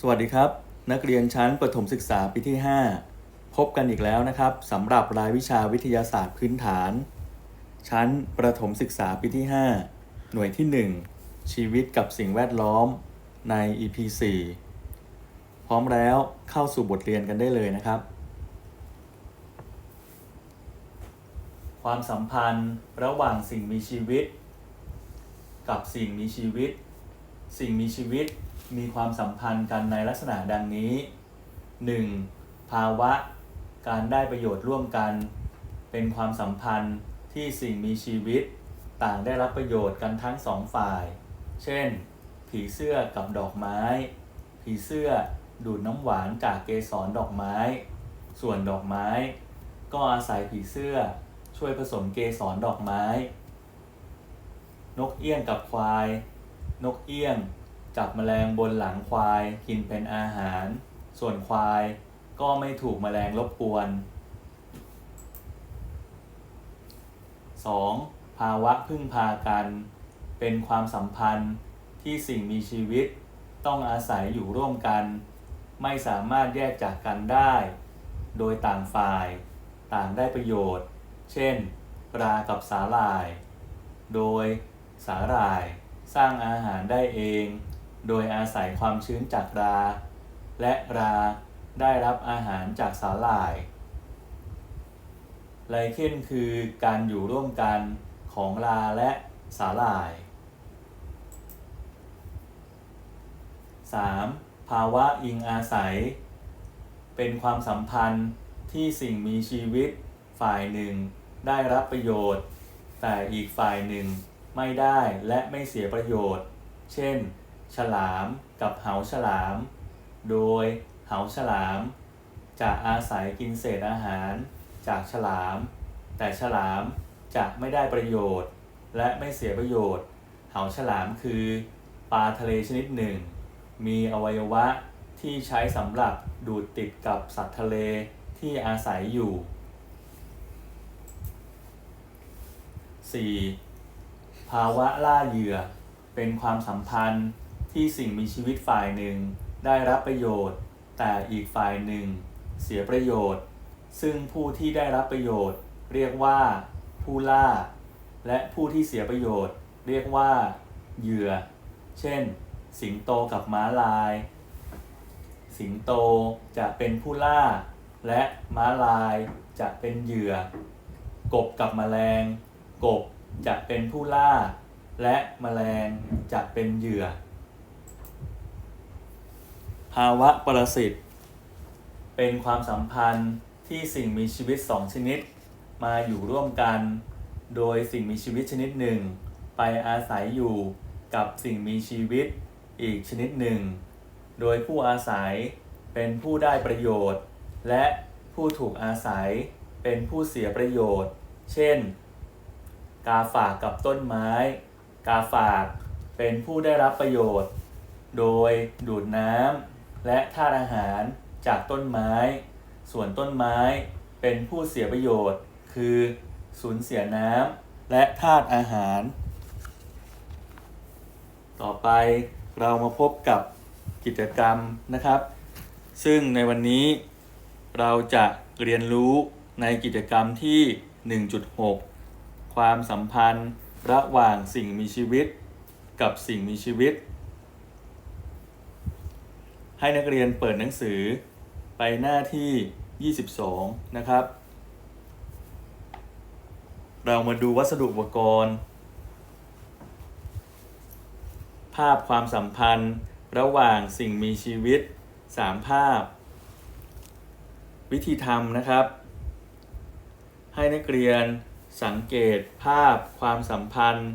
สวัสดีครับ นักเรียนชั้นประถมศึกษาปีที่ 5 พบกันอีกแล้วนะครับสำหรับรายวิชาวิทยาศาสตร์พื้นฐาน ชั้นประถมศึกษาปีที่ 5 หน่วยที่ 1 ชีวิตกับสิ่งแวดล้อมใน EP 4 พร้อมแล้วเข้าสู่บทเรียนกันได้เลยนะครับ ความสัมพันธ์ระหว่างสิ่งมีชีวิต กับสิ่งมีชีวิต สิ่งมีชีวิต มีความสัมพันธ์กันในลักษณะดังนี้ 1. ภาวะการได้ประโยชน์ร่วมกัน เป็นความสัมพันธ์ที่สิ่งมีชีวิต ต่างได้รับประโยชน์กันทั้งสองฝ่าย เช่น ผีเสื้อกับดอกไม้ ผีเสื้อดูดน้ำหวานจากเกสรดอกไม้ ส่วนดอกไม้ ก็อาศัยผีเสื้อช่วยผสมเกสรดอกไม้ นกเอี้ยงกับควาย นกเอี้ยง จับแมลงบนหลังควายกินเป็นอาหาร ส่วนควายก็ไม่ถูกแมลงรบกวน 2. ภาวะพึ่งพากัน เป็นความสัมพันธ์ที่สิ่งมีชีวิต ต้องอาศัยอยู่ร่วมกัน ไม่สามารถแยกจากกันได้ โดยต่างฝ่าย ต่างได้ประโยชน์ เช่น ปลากับสาหร่าย โดยสาหร่ายสร้างอาหารได้เอง โดยอาศัยความชื้นจากรา และราได้รับอาหารจากสาหร่าย ไลเคนคือการอยู่ร่วมกันของราและสาหร่าย 3. ภาวะอิงอาศัย เป็นความสัมพันธ์ที่สิ่งมีชีวิตฝ่ายหนึ่งได้รับประโยชน์ แต่อีกฝ่ายหนึ่งไม่ได้และไม่เสียประโยชน์ เช่น ฉลามกับเหาฉลาม โดยเหาฉลาม จะอาศัยกินเศษอาหารจากฉลาม แต่ฉลามจะไม่ได้ประโยชน์ และไม่เสียประโยชน์ เหาฉลามคือปลาทะเลชนิดหนึ่ง มีอวัยวะที่ใช้สำหรับดูดติดกับสัตว์ทะเลที่อาศัยอยู่ 4. ภาวะล่าเหยื่อเป็นความสัมพันธ์ ที่สิ่งมีชีวิตฝ่ายหนึ่งได้รับประโยชน์ แต่อีกฝ่ายหนึ่ง เสียประโยชน์ ซึ่งผู้ที่ได้รับประโยชน์ เรียกว่า ผู้ล่า และผู้ที่เสียประโยชน์ เรียกว่า เหยื่อ เช่น สิงโตกับม้าลาย สิงโตจะเป็นผู้ล่า และม้าลายจะเป็นเหยื่อ กบกับแมลง กบจะเป็นผู้ล่า และแมลงจะเป็นเหยื่อ ภาวะปรสิต เป็นความสัมพันธ์ที่สิ่งมีชีวิตสองชนิด มาอยู่ร่วมกัน โดยสิ่งมีชีวิตชนิดหนึ่ง ไปอาศัยอยู่กับสิ่งมีชีวิตอีกชนิดหนึ่ง โดยผู้อาศัยเป็นผู้ได้ประโยชน์ และผู้ถูกอาศัยเป็นผู้เสียประโยชน์ เช่น กาฝากกับต้นไม้ กาฝากเป็นผู้ได้รับประโยชน์ โดยดูดน้ำ และธาตุอาหารจากต้นไม้ ส่วนต้นไม้เป็นผู้เสียประโยชน์ คือสูญเสียน้ำและธาตุอาหาร ต่อไปเรามาพบกับกิจกรรมนะครับ ซึ่งในวันนี้เราจะเรียนรู้ในกิจกรรมที่ 1.6 ความสัมพันธ์ระหว่างสิ่งมีชีวิตกับสิ่งมีชีวิต ให้นักเรียนเปิดหนังสือไปหน้าที่ 22 นะครับ เรามาดูวัสดุอุปกรณ์ ภาพความสัมพันธ์ระหว่างสิ่งมีชีวิต 3 ภาพ วิธีทำนะครับ ให้นักเรียนสังเกตภาพความสัมพันธ์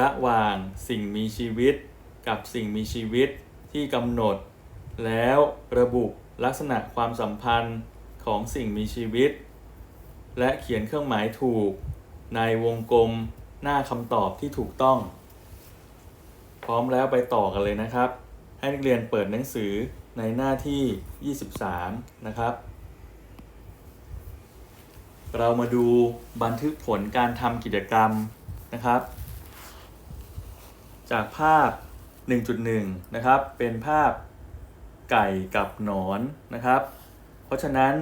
ระหว่างสิ่งมีชีวิต กับสิ่งมีชีวิตที่กำหนด แล้วระบุลักษณะความสัมพันธ์ของสิ่งมีชีวิต และเขียนเครื่องหมายถูก ในวงกลมหน้าคำตอบที่ถูกต้อง พร้อมแล้วไปต่อกันเลยนะครับ ให้นักเรียนเปิดหนังสือในหน้าที่ 23 นะครับ เรามาดูบันทึกผลการทำกิจกรรมนะครับ จากภาพ 1.1 นะครับ เป็นภาพ ไก่กับหนอนนะครับ เพราะฉะนั้น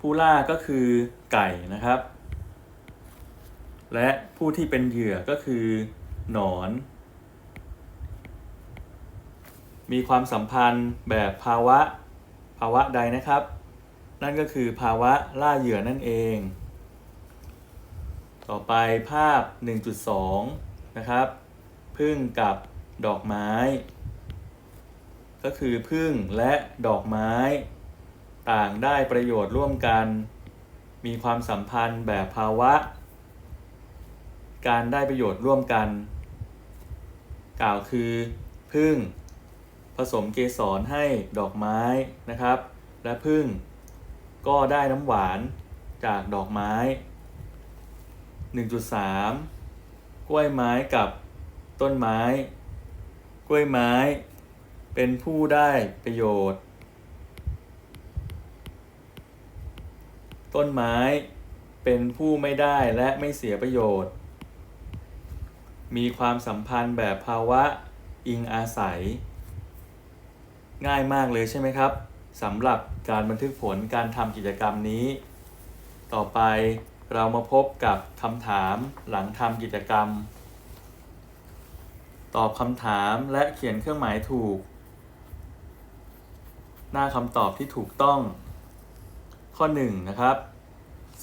ผู้ล่าก็คือไก่นะครับ และผู้ที่เป็นเหยื่อก็คือหนอน มีความสัมพันธ์แบบภาวะภาวะใดนะครับ นั่นก็คือภาวะล่าเหยื่อนั่นเอง ต่อไปภาพ 1.2 นะครับ พึ่งกับดอกไม้ ก็คือพึ่งและดอกไม้ ต่างได้ประโยชน์ร่วมกัน มีความสัมพันธ์แบบภาวะ การได้ประโยชน์ร่วมกัน กล่าวคือพึ่งผสมเกสรให้ดอกไม้นะครับ และพึ่งก็ได้น้ำหวานจากดอกไม้ 1.3 กล้วยไม้กับต้นไม้ กล้วยไม้ เป็นผู้ได้ประโยชน์ ต้นไม้เป็นผู้ไม่ได้และไม่เสียประโยชน์ มีความสัมพันธ์แบบภาวะอิงอาศัย ง่ายมากเลยใช่ไหมครับสำหรับการบันทึกผลการทำกิจกรรมนี้ ต่อไปเรามาพบกับคำถามหลังทำกิจกรรม ตอบคำถามและเขียนเครื่องหมายถูก หน้าคำตอบที่ถูกต้อง ข้อ1นะครับ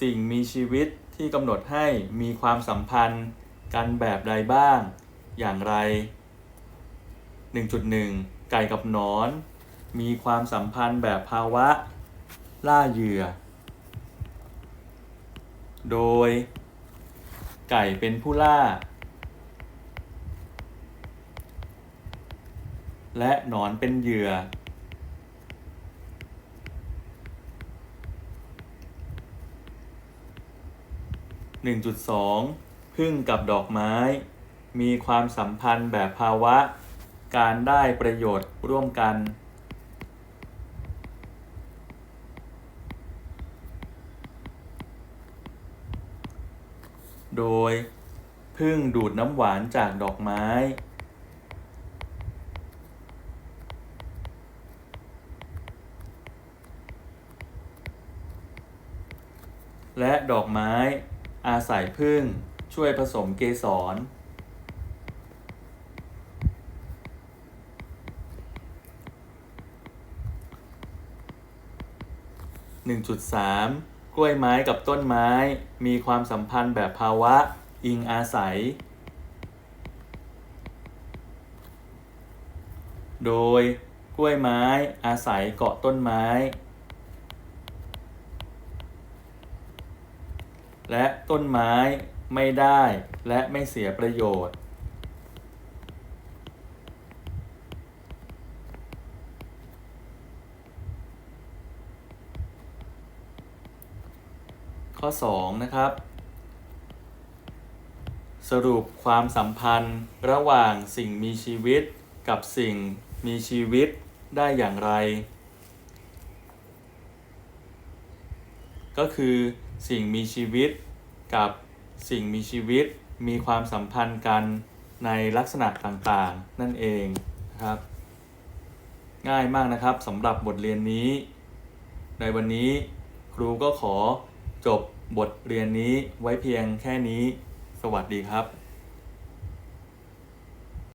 สิ่งมีชีวิตที่กำหนดให้มีความสัมพันธ์กันแบบใดบ้าง อย่างไร 1.1 ไก่กับนอน มีความสัมพันธ์แบบภาวะ ล่าเหยื่อ โดย ไก่เป็นผู้ล่า และหนอนเป็นเหยื่อ 1.2 พึ่งกับดอกไม้ มีความสัมพันธ์แบบภาวะ การได้ประโยชน์ร่วมกัน โดยพึ่งดูดน้ำหวานจากดอกไม้ และดอกไม้ อาศัยพึ่งช่วยผสมเกสร 1.3 กล้วยไม้กับต้นไม้มีความสัมพันธ์แบบภาวะอิงอาศัย โดยกล้วยไม้อาศัยเกาะต้นไม้ และต้นไม้ไม่ได้และไม่เสียประโยชน์ ข้อ 2 นะครับ สรุปความสัมพันธ์ระหว่างสิ่งมีชีวิตกับสิ่งมีชีวิตได้อย่างไร ก็คือ สิ่งมีชีวิตกับสิ่งมีชีวิตมีความสัมพันธ์กันในลักษณะต่างๆ นั่นเองนะครับ ง่ายมากนะครับสำหรับบทเรียนนี้ ในวันนี้ครูก็ขอจบบทเรียนนี้ไว้เพียงแค่นี้ สวัสดีครับ